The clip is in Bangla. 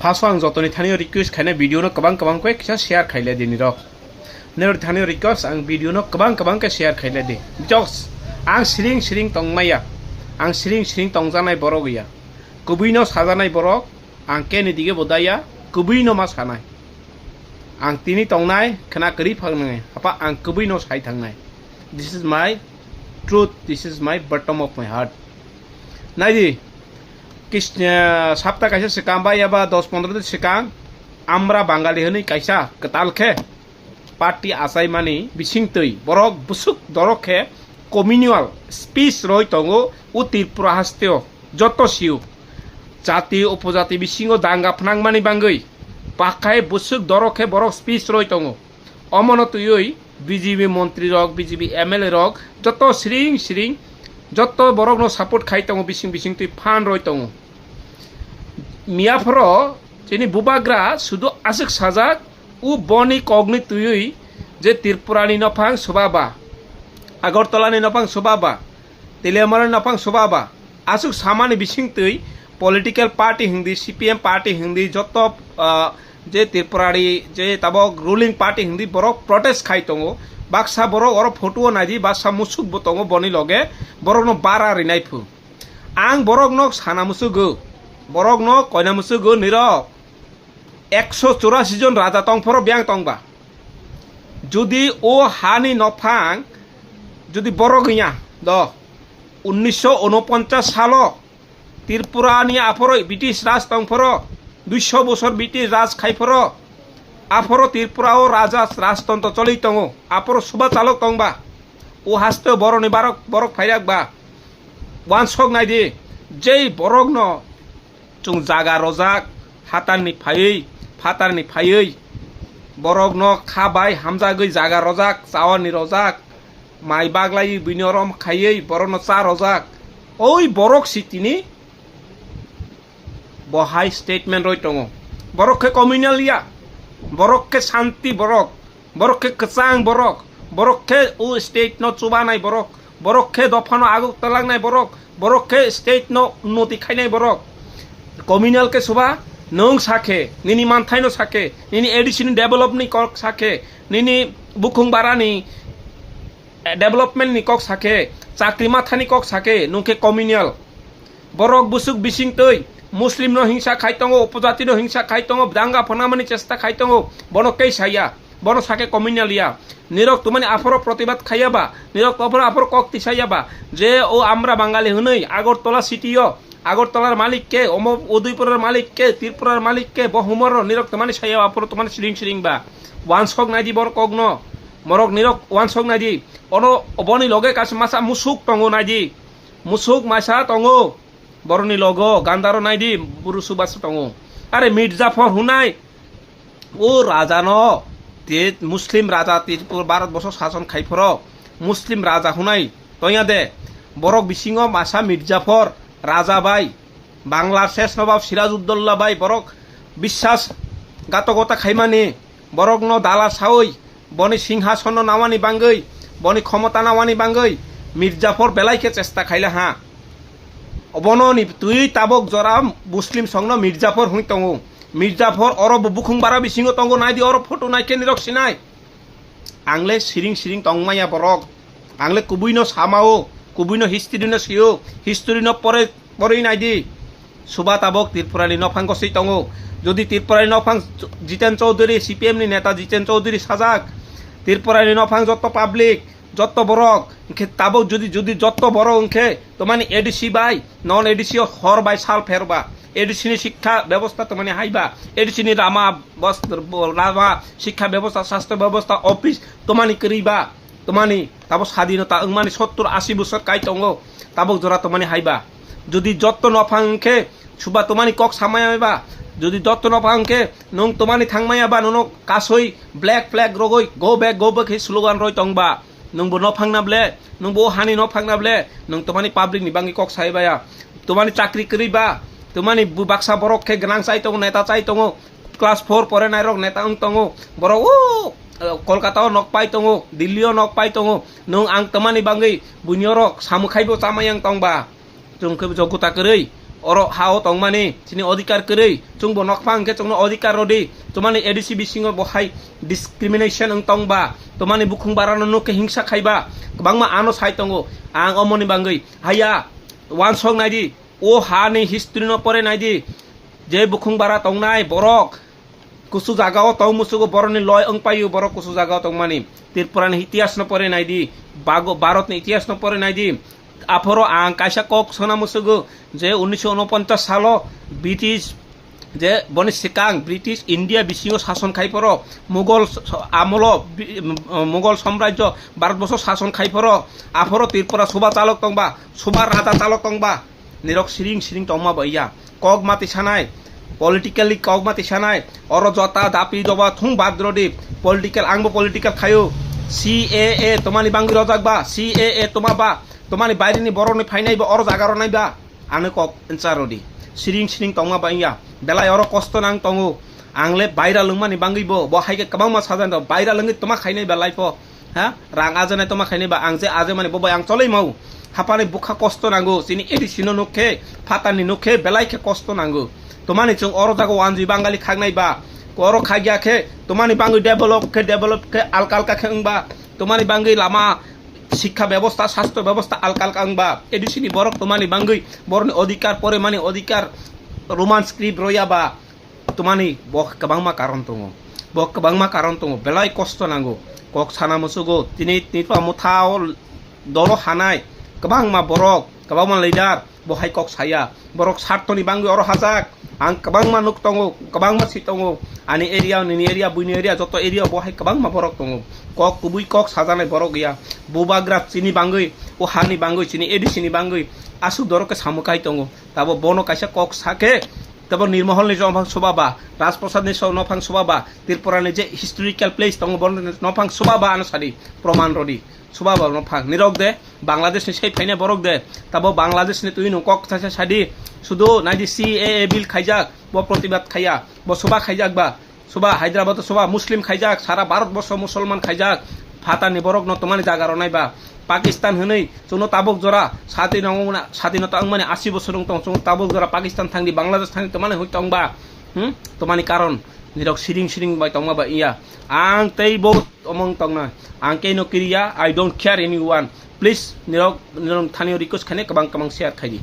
फासो आं जत'नि थानाय रिक्वेस्ट खायना भिडिअनो गोबां गोबांखौ किसा शेयर खायले दिनि रक नेर थानाय रिक्वेस्ट आं भिडिअनो गोबां गोबांखौ शेयर खायले दे जस आं सिरिं सिरिं तंमाया आं सिरिं सिरिं तंजानाय बर' गैया गुबैनो साजानाय बर' आं केनिदिगे बदाया गुबैनो मा सानाय आं तिनि तंनाय खोना गोरि फांनाय हाबा आं गुबैनो साय थांनाय this is my truth this is my bottom of my heart नायदि সাপ্তাহ শেখাম বা ইয়াবা দশ পনেরো দিন শেখাং আমরা বাঙালি হনি কাইসা কাতালখে পার্টি আসাই মানি বিসিং তৈ বরক বুসুক দরক খে, কমিউনিয়াল স্পিচ রই তঙ্গো ও ত্রিপুরা হাস্তেও, যত সিউ জাতি, উপজাতি বিসিংও দাঙ্গা ফনাং মানি বাঙ্গই পাখায় বুসুক দরক খে বরক স্পিচ রই তঙ্গো অমন তুই বিজেপি মন্ত্রী রক বিজেপি এম এল এ রক যত শ্রিং শ্রিং যত বরক সাপোর্ট খাই তঙ্গো বিসিং বিসিং তুই ফান রই তঙ্গো মিয়াফর, যিনি বুবাগ্রা, শুধু আসুক সাজাক উ বনি কগ্নি তুই, যে ত্রিপুরানি নফাং সুবাবা। আগরতলানি নফাং সুবাবা তেলিয়ামারানি নফাং সুবাবা। আসুক সামানি বিসিং তুই, পলিটিক্যাল পার্টি হিন্দি, সিপিএম পার্টি হিন্দি, যত যে ত্রিপুরারি যে তাবক রুলিং পার্টি হিন্দি বরক প্রটেস্ট খাই দङ বাক্সা বরক অর ফটোও নাইদি বাক্সা মুসুক দङ বনি লগে বরক ন বারা রিনাই ফু আং বরক নক সানা মুসুগো বরক ন কয়না মুসুগো নিরক একশো চৌরাশি জন রাজা তংফর ব্যাং তংবা যদি ও হানি নফাং যদি বড় গইয়া দ, উনিশশো উনপঞ্চাশ সাল ত্রিপুরানি আফর, ব্রিটিশ রাজ তংফর দুইশো বছর ব্রিটিশ রাজ খাইফর আফর, ত্রিপুরা ও রাজা রাজতন্ত্র চলি তঙ আফর সুবা চালক তংবা ও হাসতে বড় নিবারক, বরক ফাইরাক বা। ওয়ান সক নাই দি, যেই বরক chung jaga rojak hatarni phaiui phatarni phaiui borokno khabai hamjagui jaga rojak chawarni rojak mai baglai binorom khaiui borokno cha rojak ওই বরক সিটিনি বহাই স্টেটমেন্ট রই টঙো বরককে কমিউনাল ইয়া বরককে শান্তি বরক বরককে কচাং বরক বরককে ও স্টেট ন চুবা নাই বরক বরককে দফানো আগক তালাক নাই বরক বরককে স্টেট ন উন্নতি খাই নাই বরক કોમ્યુનલ કે নং નોંગ સાખે નીની માનથાઈનો নিনি નીની એડિશની ડેવલપની કોક સાખે નીની બુખુંગ બારાની ડેવલપમેન્ટની કોક સાખે চাকরি মাথানি কক সাকে নুকে কমিউনিয়াল বরক বুসুক বিসিং তৈ মুসলিম ন হিংসা খাইতঙ্গ উপজাতি ন হিংসা খাইতঙ্গ, দাঙ্গা ফনামানি চেষ্টা খাইতঙ্গ, বনকেই সাইয়া, বন সাকে কমিউনিয়াল ইয়া নিরক তুমি আফর প্রতিবাদ খাইয়াবা, নিরক অপর আফর কক তিসাইয়াবা, যে ও আমরা বাঙালি হনই আগরতলা সিটিও আগরতলার মালিককে অম উদয়পুরের মালিককে, ত্রিপুরার মালিককে বহুমর নিরক তোমানি সাইয়া আফর তোমানি সিরিং সিরিং বা। ওয়ান সক নাই দি বর কগ্ন, মরক নিরক ওয়ান সক নাই দি অন অবনি লগে কাছে মাসা মুসুক টঙ্গ নাই দি মুসুক মাসা টঙ্গ বরনি লগ গান্দারো নাই দি বুরু সুবাস টঙ্গ। আরে মির্জাফর হুনাই, ও রাজা ন, তে মুসলিম রাজা ত্রিপুর ভারতবর্ষ শাসন খাইফর। মুসলিম রাজা হুনাই, তইয়া দে, বরক বিসিং মাসা মির্জাফর। রাজা বাই বাংলার শেষ নবাব সিরাজউদ্দৌল্লা ভাই বরক বিশ্বাস গাতকতা খাইমানি বরক ন দালা সাওই, বনি সিংহাসন নাওয়ানি বাঙ্গই, বনি ক্ষমতা নাওয়ানি বাঙ্গই, মির্জাফর বেলাইকে চেষ্টা খাইলে হা। অবননি তুই তাবক জরা মুসলিম সংন মির্জাফর হুই তঙ্গ। মির্জাফর অরব বুখুং বারা বিসিং তঙ্গ নাই দি অরব ফটো নাই, কেনি রক সিনাই আংলে সিরিং সিরিং তংমাইয়া বরক। আংলে কুবুইনো সামাও। কুবুইনো হিস্ট্রিনো সিও হিস্ট্রিনো পরে, পরেই নাই দি। সুবা তাবক ত্রিপুরানি নফাং গসই তঙ্গ যদি ত্রিপুরানি নফাং জিতেন চৌধুরী, সিপিএম নি নেতা জিতেন চৌধুরী, সাজাক। ত্রিপুরানি নফাং যত পাবলিক, যত বরক ইনকে তাবক যদি যদি যত বড় অংখে তোমানি এডিসি বাই, নন এডিসি হর বাই সাল ফেরবা। এডিসিনি শিক্ষা ব্যবস্থা তোমানি হাইবা। এডিসিনি রামা রামা শিক্ষা ব্যবস্থা, স্বাস্থ্য ব্যবস্থা, অফিস তোমানি করিবা তোমানি তাবো স্বাধীনতা মানে সত্তর, আশি বছর কাই তঙ্গ তাবক জোড়া তোমানি হাইবা। যদি যত নফাংখে, সুবা তোমানি কক সামায়াবা যদি যত নফাংখে, নং তোমানি থাংমায়াবা ননক কাসই ব্লেক ফ্লেগ রগই গো বেক গো বেক হে স্লোগান রই তংবা নংবো নফাংনাবলে নংবো হানি নফাংনাবলে নং তোমানি পাবলিক নি বাঙ্গি কক সাইবায়া। তোমানি চাকরি করিবা, তোমানি বাক্সা বরকখে গনাং চাই তঙ্গ নেতা চাই তঙ্গ ক্লাস ফোর পরে নাই রক নেতা অং তঙ্গ বড় ও kolkatao nok pai tongo dillio nok pai tongo nung ang tamani bangi bunyoro samukhaibo chamayang tongba jongkhebo joguta kerei অর হাও টংমানি চিনি অধিকার করেই। চুং বনকফাংকে চুং অধিকার রদি তোমানি এডিসি বিসিং বহাই ডিসক্রিমিনেশন অং টংবা তোমানি বুখুং বারানুকে হিংসা খাইবা। বাংমা আনো সাই টঙ্গো আং অমনি বাঙ্গই। হাইয়া, ওয়ান সং নাইদি। ও হা নি হিস্ট্রি নপরে নাইদি। যে বুখুং বারা টংনাই বরক। কচু জাগাও তাও মুচুগো বৰণে লয় অং পাই বৰ কচু জাগাও তং মানে। ত্ৰিপুৰা ইতিহাস নপৰে নাই দি। ভাৰত ইতিহাস নপৰে নাই দি। আফৰ আং কাইসা কক সোনা মুসুগো যে উনিশশো উনপঞ্চাশ সাল ব্ৰিটিছ যে বনি শিকাং ব্ৰিটিছ ইন্ডিয়া বিশিং শাসন খাই পৰ। মোগল আমল মোগল সাম্ৰাজ্য ভাৰতবৰ্ষ শাসন খাই পৰ আফৰ ত্ৰিপুৰা সুবা চালক তংবা সুবা ৰাজা চালক তংবা। নিৰক সিৰিং সিৰিং তংমা বইয়া। কক মাতি সানায় পলিটিক্যালি কক মাতি সানাই অর জতা দাপি দবা থুং বাদ্রদি পলিটিক্যাল আংবো পলিটিক্যাল খায়ো। সি এ এ তোমানি বাঙ্গি রজাক বা সি এ এ তোমা বা তোমানি বাইরেনি বরনি ফাইনাই বা অর জাগার নাই বা আনে কক এনসারদি সিরিং সিরিং তংমা বাইয়া বেলায় অর কষ্ট নাং তঙ্গো আংলে বাইরা লংমানি বাঙ্গিবো। ব হাইকে কাবাং মা সাজান বাইরা লঙ্গি তোমা খাইনাই বা লাইফ। হ্যাঁ রাং আজে তোমা খাইনাই বা আং যে আজে মানে ববাই আং চলাই মাও হাপানি বুখা কষ্ট নাঙ্গো। চিনি এডিসিনো নুখে ফাতানি নুখে বেলাইকে কষ্ট নাঙ্গো। তোমানি চং অর জাগো ওয়ানজি বাঙালি খাগনাই বা অর খাগিয়াখে তোমানি বাঙ্গি ডেভেলপ খে ডেভেলপ খে আলকা আলকা খেংবা তোমানি বাঙ্গি লামা শিক্ষা ব্যবস্থা স্বাস্থ্য ব্যবস্থা আলকাল কাংবা এডিসিনি বরক তোমানি বাঙ্গই বরনি অধিকার পরে মানে অধিকার রোমান স্ক্রিপ্ট রইয়া বা তোমানি বক kabangma karon tongo bok kabangma karon tongo belai kosto nango kok sana musugo tini tipa muthao dolo hanai kabangma borok kabangma leader bohai kok saya borok sartoni bangi oro hazak ang kabangma nuk tongo kabangma si tongo ani area ni area buini area joto area bohai kabangma borok tongo kok kubui kok sajanai borok ya bubagra chini bangoi o hani bangoi chini edi chini bangoi asu doroke samukai tongo tabo bono kaisa kok sake তারপর নির্মহল নিজ নফাং সোবাবা রাজপ্রসাদ নিজ নফাং সোবাবা ত্রিপুরানি যে হিস্টোরিক্যাল প্লেস তং বন নফাং সোবাবা আনসারি প্রমাণ রদি শোভাবর্ণ ফাঁক। নিরক দে, বাংলাদেশ নি সেই ফাইনে বরক দে। তাব বাংলাদেশ নি তুই নক থাকছে সাদি শুধু নাইদি সি এ এ বিল খাইজাক ব প্রতিবাদ খাইয়া, ব শোভা খাইজাক বা। শোভা হায়দ্রাবাদ শোভা মুসলিম খাইজাক সারা ভারতবর্ষ মুসলমান খাইজাক ফাতা নিবরক নতমানি জাগার নাইবা পাকিস্তান হনই চুন তাবক জরা সাতি স্বাধীন স্বাধীনতা মানে আশি বছর চুন তাবক জরা পাকিস্তান থাকি বাংলাদেশ থাকি তোমানে হই তংবা হুম? তোমানি কারণ? নিরক সিরিং সিরিং বাই তংবা বা ইয়া। আং তেই বহুত তংনা আং কে নো ক্রিয়া I don't care anyone please নিরক নিরম স্থানীয় রিকোয়েস্ট খানে কবাং কবাং শেয়ার খাইদি